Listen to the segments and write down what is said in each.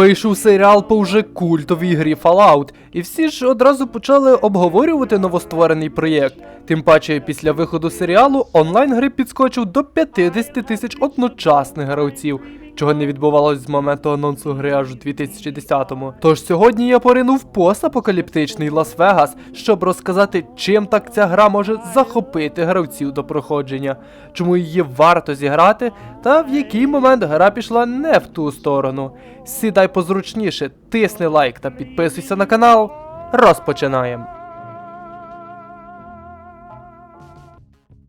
Вийшов серіал по вже культовій грі Fallout, і всі ж одразу почали обговорювати новостворений проєкт. Тим паче, після виходу серіалу онлайн гри підскочив до 50 тисяч одночасних гравців, чого не відбувалось з моменту анонсу гри аж у 2010-му. Тож сьогодні я поринув постапокаліптичний Лас-Вегас, щоб розказати, чим так ця гра може захопити гравців до проходження, чому її варто зіграти, та в який момент гра пішла не в ту сторону. Сідай позручніше, тисни лайк та підписуйся на канал. Розпочинаємо.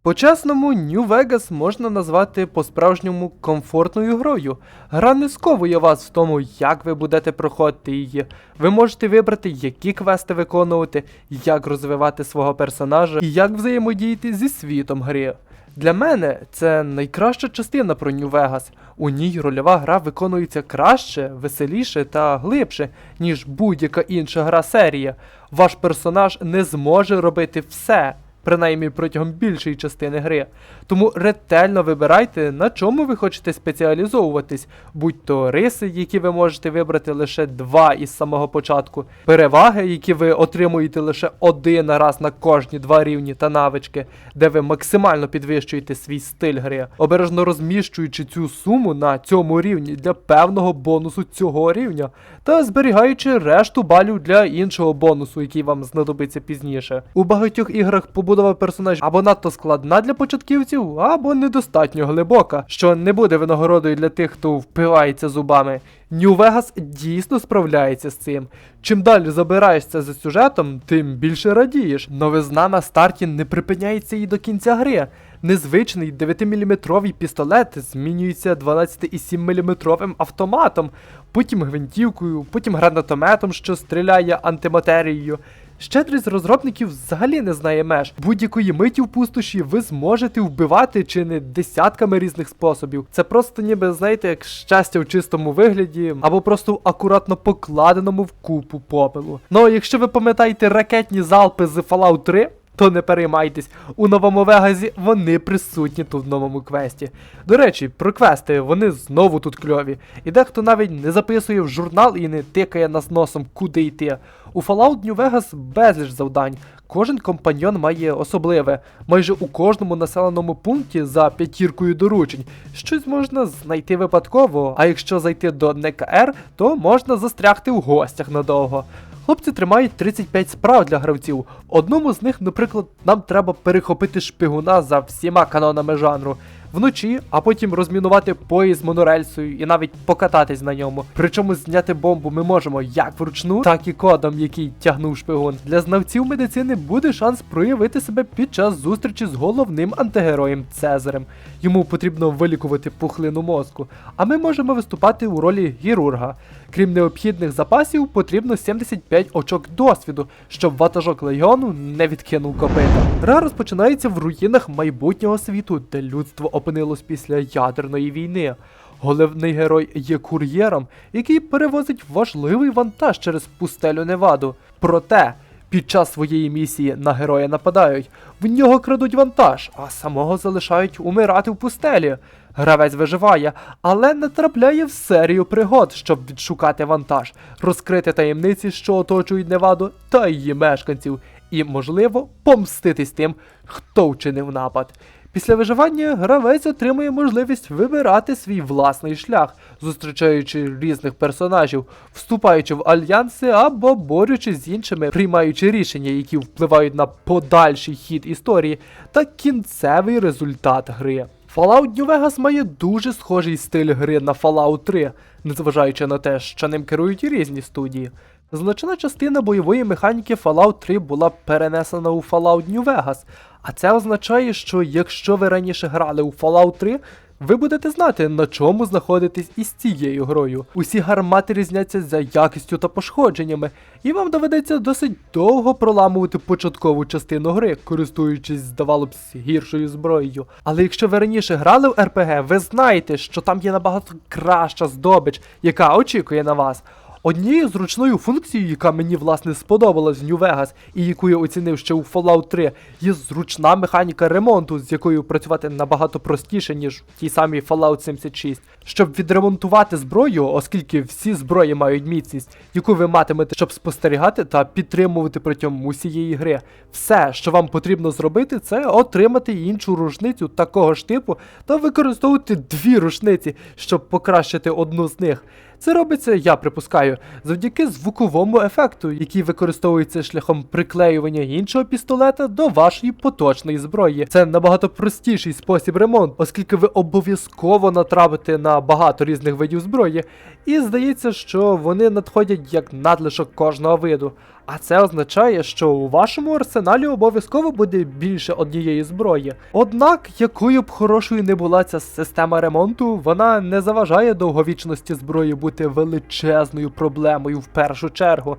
По-чесному, New Vegas можна назвати по-справжньому комфортною грою. Гра не сковує вас в тому, як ви будете проходити її. Ви можете вибрати, які квести виконувати, як розвивати свого персонажа і як взаємодіяти зі світом гри. Для мене це найкраща частина про Vegas. У ній рольова гра виконується краще, веселіше та глибше, ніж будь-яка інша гра серія. Ваш персонаж не зможе робити все принаймні протягом більшої частини гри. Тому ретельно вибирайте, на чому ви хочете спеціалізовуватись, будь то риси, які ви можете вибрати лише два із самого початку, переваги, які ви отримуєте лише один раз на кожні два рівні та навички, де ви максимально підвищуєте свій стиль гри, обережно розміщуючи цю суму на цьому рівні для певного бонусу цього рівня, та зберігаючи решту балів для іншого бонусу, який вам знадобиться пізніше. У багатьох іграх побудова персонажів або надто складна для початківців, або недостатньо глибока, що не буде винагородою для тих, хто впивається зубами. New Vegas дійсно справляється з цим. Чим далі забираєшся за сюжетом, тим більше радієш. Новизна на старті не припиняється і до кінця гри. Незвичний 9-мм пістолет змінюється 12,7-мм автоматом, потім гвинтівкою, потім гранатометом, що стріляє антиматерією. Щедрість розробників взагалі не знає меж. Будь-якої миті в пустоші ви зможете вбивати чи не десятками різних способів. Це просто ніби, знаєте, як щастя в чистому вигляді, або просто в акуратно покладеному в купу попелу. Ну якщо ви пам'ятаєте ракетні залпи з Fallout 3, то не переймайтесь, у новому Вегазі вони присутні тут в новому квесті. До речі, про квести вони знову тут кльові. І дехто навіть не записує в журнал і не тикає нас носом, куди йти. У Fallout New Vegas безліч завдань. Кожен компаньйон має особливе. Майже у кожному населеному пункті за п'ятіркою доручень. Щось можна знайти випадково, а якщо зайти до НКР, то можна застрягти в гостях надовго. Хлопці тримають 35 справ для гравців. Одному з них, наприклад, нам треба перехопити шпигуна за всіма канонами жанру вночі, а потім розмінувати поїзд монорельсою і навіть покататись на ньому. Причому зняти бомбу ми можемо як вручну, так і кодом, який тягнув шпигун. Для знавців медицини буде шанс проявити себе під час зустрічі з головним антигероєм Цезарем. Йому потрібно вилікувати пухлину мозку, а ми можемо виступати у ролі хірурга. Крім необхідних запасів, потрібно 75 очок досвіду, щоб ватажок легіону не відкинув копита. Гра розпочинається в руїнах майбутнього світу, де людство опинилось після ядерної війни. Головний герой є кур'єром, який перевозить важливий вантаж через пустелю Неваду. Проте, під час своєї місії на героя нападають, в нього крадуть вантаж, а самого залишають умирати в пустелі. Гравець виживає, але натрапляє в серію пригод, щоб відшукати вантаж, розкрити таємниці, що оточують Неваду та її мешканців, і, можливо, помститись тим, хто вчинив напад. Після виживання гравець отримує можливість вибирати свій власний шлях, зустрічаючи різних персонажів, вступаючи в альянси або борючись з іншими, приймаючи рішення, які впливають на подальший хід історії та кінцевий результат гри. Fallout New Vegas має дуже схожий стиль гри на Fallout 3, незважаючи на те, що ним керують різні студії. Значна частина бойової механіки Fallout 3 була перенесена у Fallout New Vegas, а це означає, що якщо ви раніше грали у Fallout 3, ви будете знати, на чому знаходитесь із цією грою. Усі гармати різняться за якістю та пошкодженнями, і вам доведеться досить довго проламувати початкову частину гри, користуючись, здавало гіршою зброєю. Але якщо ви раніше грали в РПГ, ви знаєте, що там є набагато краща здобич, яка очікує на вас. Однією зручною функцією, яка мені власне сподобалась в New Vegas і яку я оцінив ще у Fallout 3, є зручна механіка ремонту, з якою працювати набагато простіше, ніж в тій самій Fallout 76. Щоб відремонтувати зброю, оскільки всі зброї мають міцність, яку ви матимете, щоб спостерігати та підтримувати протягом усієї гри. Все, що вам потрібно зробити, це отримати іншу рушницю такого ж типу та використовувати дві рушниці, щоб покращити одну з них. Це робиться, я припускаю, завдяки звуковому ефекту, який використовується шляхом приклеювання іншого пістолета до вашої поточної зброї. Це набагато простіший спосіб ремонту, оскільки ви обов'язково натрапите на багато різних видів зброї, і здається, що вони надходять як надлишок кожного виду. А це означає, що у вашому арсеналі обов'язково буде більше однієї зброї. Однак, якою б хорошою не була ця система ремонту, вона не заважає довговічності зброї бути величезною проблемою в першу чергу.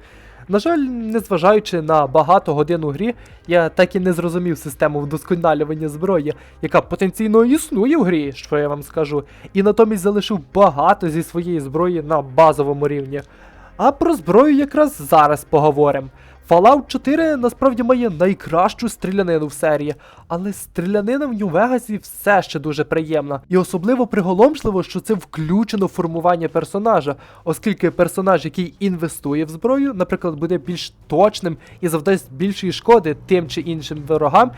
На жаль, незважаючи на багато годин у грі, я так і не зрозумів систему вдосконалювання зброї, яка потенційно існує в грі, що я вам скажу, і натомість залишив багато зі своєї зброї на базовому рівні. А про зброю якраз зараз поговоримо. Fallout 4 насправді має найкращу стрілянину в серії, але стрілянина в Нью-Вегасі все ще дуже приємна. І особливо приголомшливо, що це включено в формування персонажа, оскільки персонаж, який інвестує в зброю, наприклад, буде більш точним і завдасть більшої шкоди тим чи іншим ворогам.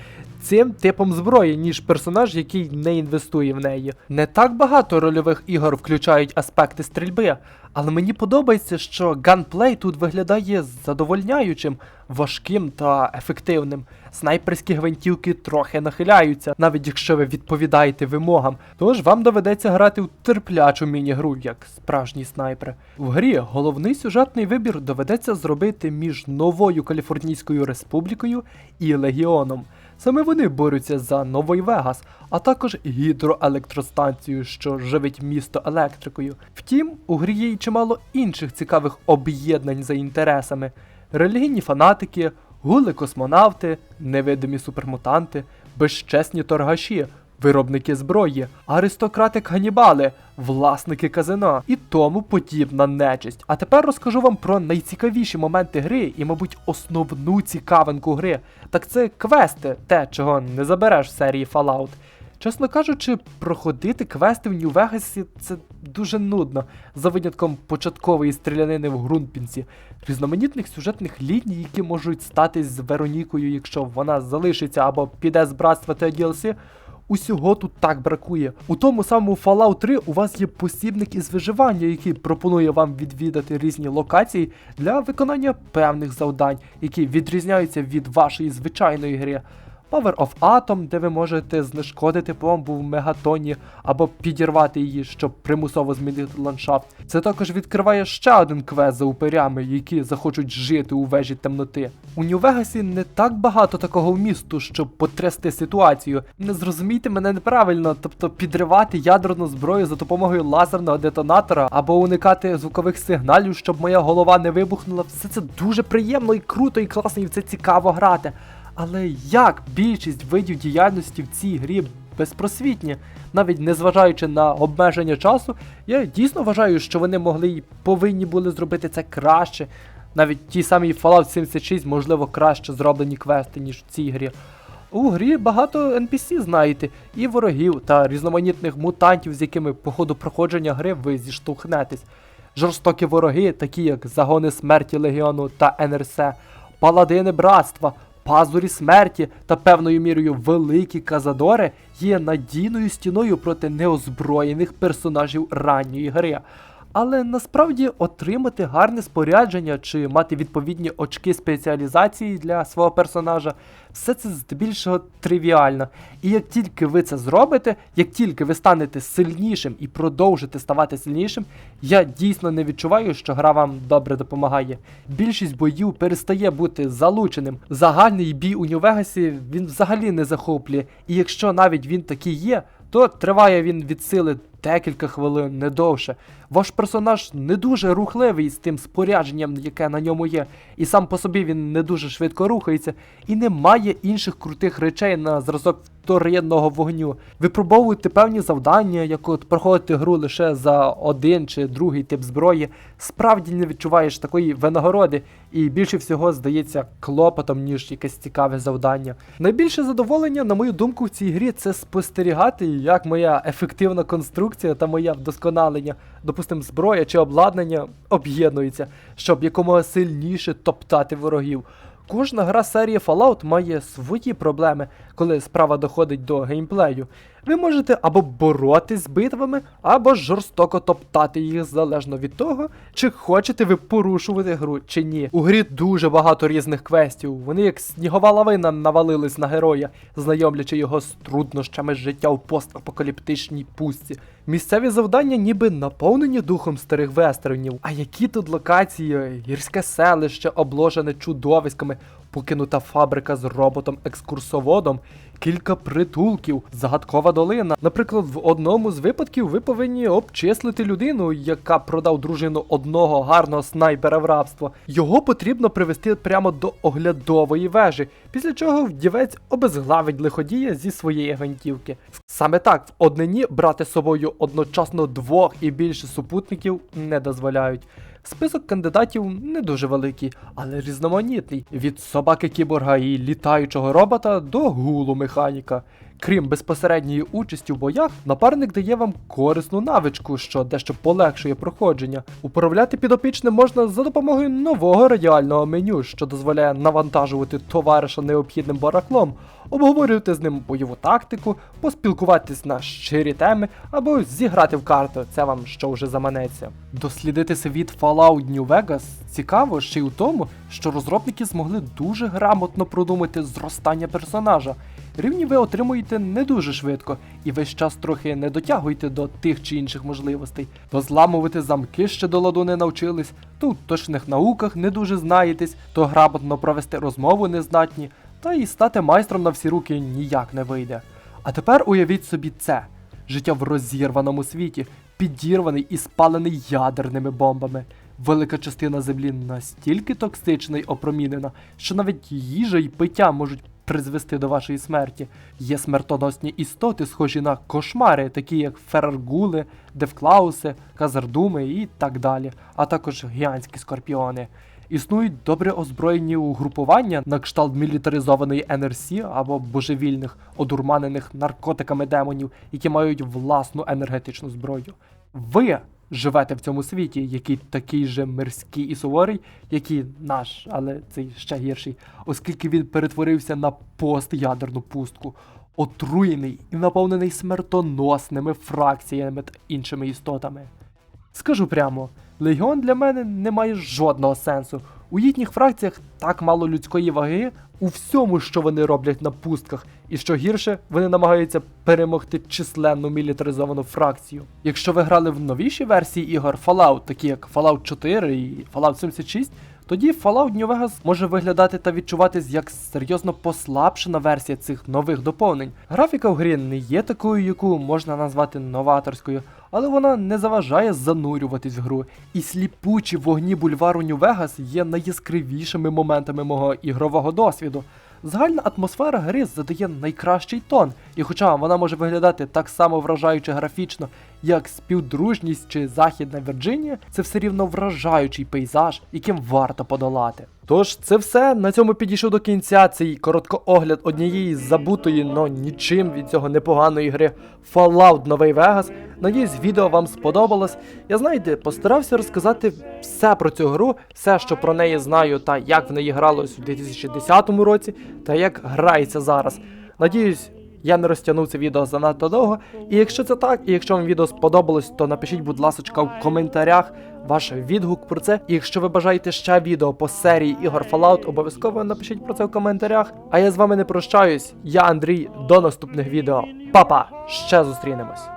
Цим типом зброї, ніж персонаж, який не інвестує в неї. Не так багато рольових ігор включають аспекти стрільби, але мені подобається, що ганплей тут виглядає задовольняючим, важким та ефективним. Снайперські гвинтівки трохи нахиляються, навіть якщо ви відповідаєте вимогам. Тож вам доведеться грати в терплячу міні-гру, як справжній снайпер. В грі головний сюжетний вибір доведеться зробити між новою Каліфорнійською республікою і Легіоном. Саме вони борються за Новий Вегас, а також гідроелектростанцію, що живить місто електрикою. Втім, у грі є й чимало інших цікавих об'єднань за інтересами: релігійні фанатики, гули космонавти, невидимі супермутанти, безчесні торгаші. Виробники зброї, аристократи канібали, власники казино і тому подібна нечисть. А тепер розкажу вам про найцікавіші моменти гри і, мабуть, основну цікавинку гри. Так це квести, те, чого не забереш в серії Fallout. Чесно кажучи, проходити квести в Нью-Вегасі це дуже нудно, за винятком початкової стрілянини в Грунпінсі, різноманітних сюжетних ліній, які можуть статись з Веронікою, якщо вона залишиться або піде з братства та DLC, Усього тут так бракує. У тому самому Fallout 3 у вас є посібник із виживання, який пропонує вам відвідати різні локації для виконання певних завдань, які відрізняються від вашої звичайної гри. Power of Atom, де ви можете знешкодити бомбу в мегатоні або підірвати її, щоб примусово змінити ландшафт. Це також відкриває ще один квест за упирями, які захочуть жити у вежі темноти. У Нью-Вегасі не так багато такого вмісту, щоб потрясти ситуацію. Не зрозумійте мене неправильно, тобто підривати ядерну зброю за допомогою лазерного детонатора або уникати звукових сигналів, щоб моя голова не вибухнула. Все це дуже приємно і круто, і класно, і в це цікаво грати. Але як більшість видів діяльності в цій грі безпросвітні, навіть незважаючи на обмеження часу, я дійсно вважаю, що вони могли і повинні були зробити це краще. Навіть ті самі Fallout 76, можливо, краще зроблені квести, ніж в цій грі. У грі багато NPC знаєте, і ворогів та різноманітних мутантів, з якими по ходу проходження гри ви зіштовхнетесь. Жорстокі вороги, такі як загони смерті Легіону та НРС, паладини братства, пазурі смерті та певною мірою великі казадори є надійною стіною проти неозброєних персонажів ранньої гри. Але насправді отримати гарне спорядження чи мати відповідні очки спеціалізації для свого персонажа, все це здебільшого тривіально. І як тільки ви це зробите, як тільки ви станете сильнішим і продовжите ставати сильнішим, я дійсно не відчуваю, що гра вам добре допомагає. Більшість боїв перестає бути залученим. Загальний бій у Нью-Вегасі він взагалі не захоплює, і якщо навіть він такий є, то триває він від сили декілька хвилин, не довше. Ваш персонаж не дуже рухливий з тим спорядженням, яке на ньому є, і сам по собі він не дуже швидко рухається, і не має інших крутих речей на зразок вторинного вогню. Випробовуєте певні завдання, як от проходити гру лише за один чи другий тип зброї, справді не відчуваєш такої винагороди, і більше всього здається клопотом, ніж якесь цікаве завдання. Найбільше задоволення, на мою думку, в цій грі це спостерігати, як моя ефективна конструкція та моє вдосконалення, допустимо, зброя чи обладнання об'єднуються, щоб якомога сильніше топтати ворогів. Кожна гра серії Fallout має свої проблеми, коли справа доходить до геймплею. Ви можете або боротись з битвами, або жорстоко топтати їх залежно від того, чи хочете ви порушувати гру чи ні. У грі дуже багато різних квестів. Вони як снігова лавина навалились на героя, знайомлячи його з труднощами життя в постапокаліптичній пустці. Місцеві завдання ніби наповнені духом старих вестернів. А які тут локації, гірське селище, обложене чудовиськами, покинута фабрика з роботом-екскурсоводом, кілька притулків, загадкова долина. Наприклад, в одному з випадків ви повинні обчислити людину, яка продав дружину одного гарного снайпера в рабство. Його потрібно привести прямо до оглядової вежі, після чого вдівець обезглавить лиходія зі своєї гвинтівки. Саме так в однині брати з собою одночасно двох і більше супутників не дозволяють. Список кандидатів не дуже великий, але різноманітний від собаки кіборга і літаючого робота до гулу механіка. Крім безпосередньої участі в боях, напарник дає вам корисну навичку, що дещо полегшує проходження. Управляти підопічним можна за допомогою нового радіального меню, що дозволяє навантажувати товариша необхідним барахлом, обговорювати з ним бойову тактику, поспілкуватись на щирі теми або зіграти в карту. Це вам що вже заманеться. Дослідити світ Fallout New Vegas цікаво ще й у тому, що розробники змогли дуже грамотно продумати зростання персонажа. Рівні ви отримуєте не дуже швидко, і весь час трохи не дотягуєте до тих чи інших можливостей. То зламувати замки ще до ладу не навчились, то в точних науках не дуже знаєтесь, то грамотно провести розмову не здатні, та і стати майстром на всі руки ніяк не вийде. А тепер уявіть собі це: життя в розірваному світі, підірваний і спалений ядерними бомбами. Велика частина землі настільки токсична й опромінена, що навіть їжа й пиття можуть призвести до вашої смерті. Є смертоносні істоти, схожі на кошмари, такі як фераргули, девклауси, казардуми і так далі, а також гігантські скорпіони. Існують добре озброєні угрупування на кшталт мілітаризованої НРС або божевільних, одурманених наркотиками демонів, які мають власну енергетичну зброю. Ви живете в цьому світі, який такий же мирський і суворий, як і наш, але цей ще гірший, оскільки він перетворився на постядерну пустку, отруєний і наповнений смертоносними фракціями та іншими істотами. Скажу прямо, легіон для мене не має жодного сенсу. У їхніх фракціях так мало людської ваги у всьому, що вони роблять на пустках, і що гірше, вони намагаються перемогти численну мілітаризовану фракцію. Якщо ви грали в новіші версії ігор Fallout, такі як Fallout 4 і Fallout 76, тоді Fallout New Vegas може виглядати та відчуватись як серйозно послабшена версія цих нових доповнень. Графіка в грі не є такою, яку можна назвати новаторською, але вона не заважає занурюватись в гру. І сліпучі вогні бульвару Нью-Вегас є найяскравішими моментами мого ігрового досвіду. Загальна атмосфера гри задає найкращий тон, і хоча вона може виглядати так само вражаюче графічно, як співдружність чи Західна Вірджинія, це все рівно вражаючий пейзаж, яким варто подолати. Тож це все на цьому підійшов до кінця цей короткоогляд однієї забутої, но нічим від цього непоганої гри Fallout Новий Вегас. Надіюсь, відео вам сподобалось. Я знаєте, постарався розказати все про цю гру, все, що про неї знаю, та як в неї гралось у 2010 році, та як грається зараз. Надіюсь, я не розтягнув це відео занадто довго. І якщо це так, і якщо вам відео сподобалось, то напишіть, будь ласка, в коментарях ваш відгук про це. І якщо ви бажаєте ще відео по серії ігор Fallout, обов'язково напишіть про це в коментарях. А я з вами не прощаюсь. Я Андрій. До наступних відео. Па-па! Ще зустрінемось.